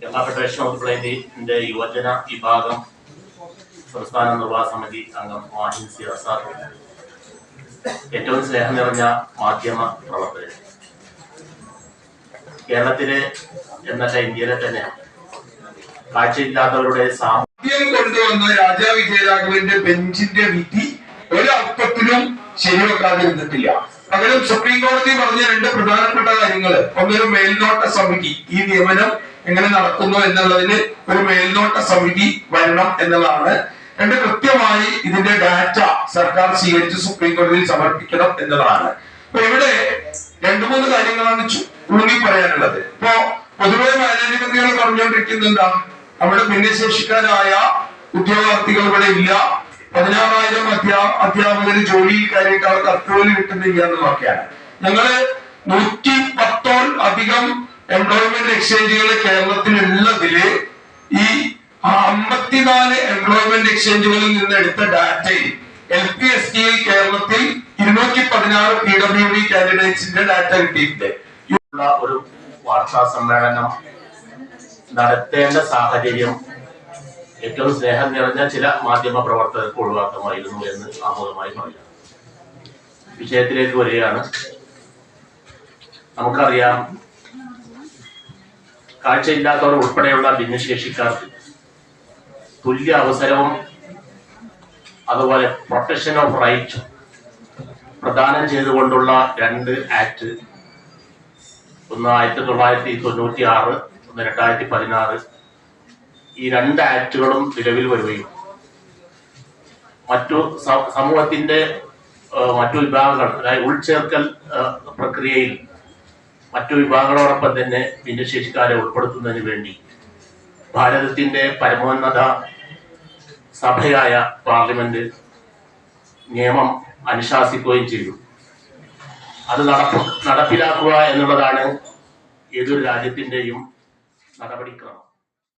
Kerala federation of ബ്ലൈൻഡിന്റെ യുവജന വിഭാഗം സംസ്ഥാന നിർവാഹ സമിതി അംഗം മാഹിൻ സി റസാഖ് ഏറ്റവും സ്നേഹം നിറഞ്ഞ മാധ്യമ പ്രവർത്തകർ. കേരളത്തിലെ എന്നല്ല ഇന്ത്യയിലെ തന്നെ കാഴ്ചയില്ലാത്തവരുടെ സാമൂഹ്യം കൊണ്ടുവന്ന രാജാ വിജയരാഘവന്റെ ബെഞ്ചിന്റെ വിധി ഒരർത്ഥത്തിലും ശരിവെക്കാതിരുന്നിട്ടില്ല. പകരം സുപ്രീം കോടതി പറഞ്ഞ രണ്ട് പ്രധാനപ്പെട്ട കാര്യങ്ങൾ. ഒന്നൊരു മേൽനോട്ട സമിതി. ഈ നിയമനം എങ്ങനെ നടക്കുന്നു എന്നുള്ളതിന് ഒരു മേൽനോട്ട സമിതി വരണം എന്നുള്ളതാണ് രണ്ട് കൃത്യമായി ഇതിന്റെ ഡാറ്റ സർക്കാർ സ്വീകരിച്ച് സുപ്രീം കോടതിയിൽ സമർപ്പിക്കണം എന്നുള്ളതാണ് അപ്പൊ ഇവിടെ രണ്ടു മൂന്ന് കാര്യങ്ങളാണ് ഊന്നി പറയാനുള്ളത്. ഇപ്പോ പൊതുവെ മാനേജ്മെന്റുകൾ പറഞ്ഞുകൊണ്ടിരിക്കുന്നത് എന്താ നമ്മുടെ ഭിന്നശേഷിക്കാരായ ഉദ്യോഗാർത്ഥികൾ ഇവിടെ ഇല്ല. പതിനാറായിരം അധ്യാപകര് ജോലിയിൽ കയറിയിട്ട് അവർക്ക് അപ്രൂവൽ കിട്ടുന്നില്ല എന്നുള്ളതൊക്കെയാണ്. ഞങ്ങൾ നൂറ്റി പത്തോൾ അധികം എംപ്ലോയ്മെന്റ് എക്സ്ചേഞ്ചുകൾ കേരളത്തിലുള്ളതിൽ ഈ അമ്പത്തിനാല് എംപ്ലോയ്മെന്റ് എക്സ്ചേഞ്ചുകളിൽ നിന്ന് എടുത്ത ഡാറ്റയിൽ എൽ പി എസ് ടിയിൽ കേരളത്തിൽ ഇരുന്നൂറ്റി പതിനാറ് പി ഡബ്ല്യു ഡി കാൻഡിഡേറ്റ്സിന്റെ ഡാറ്റ കിട്ടിയിട്ടുണ്ട്. ഒരു വാർത്താ സമ്മേളനം നടത്തേണ്ട സാഹചര്യം ഏറ്റവും സ്നേഹം നിറഞ്ഞ ചില മാധ്യമ പ്രവർത്തകർക്ക് ഒഴിവാക്കമായിരുന്നു എന്ന് ആമുഖമായി പറയാം. വിഷയത്തിലേക്ക് വരികയാണ്. നമുക്കറിയാം കാഴ്ചയില്ലാത്തവർ ഉൾപ്പെടെയുള്ള ഭിന്നശേഷിക്കാർക്ക് തുല്യ അവസരവും അതുപോലെ പ്രൊട്ടക്ഷൻ ഓഫ് റൈറ്റ് പ്രദാനം ചെയ്തുകൊണ്ടുള്ള രണ്ട് ആക്ട് ഒന്ന് ആയിരത്തി തൊള്ളായിരത്തി തൊണ്ണൂറ്റി ആറ് ഒന്ന് രണ്ടായിരത്തി പതിനാറ് ഈ രണ്ട് ആക്ടുകളും നിലവിൽ വരികയും മറ്റു സമൂഹത്തിന്റെ മറ്റു വിഭാഗങ്ങൾ അതായത് ഉൾച്ചേർക്കൽ പ്രക്രിയയിൽ മറ്റു വിഭാഗങ്ങളോടൊപ്പം തന്നെ ഭിന്നശേഷിക്കാരെ ഉൾപ്പെടുത്തുന്നതിന് വേണ്ടി ഭാരതത്തിന്റെ പരമോന്നത സഭയായ പാർലമെന്റ് നിയമം അനുശാസിക്കുകയും ചെയ്തു. അത് നടപ്പ് നടപ്പിലാക്കുക എന്നുള്ളതാണ് ഏതൊരു രാജ്യത്തിന്റെയും നടപടിക്രമം.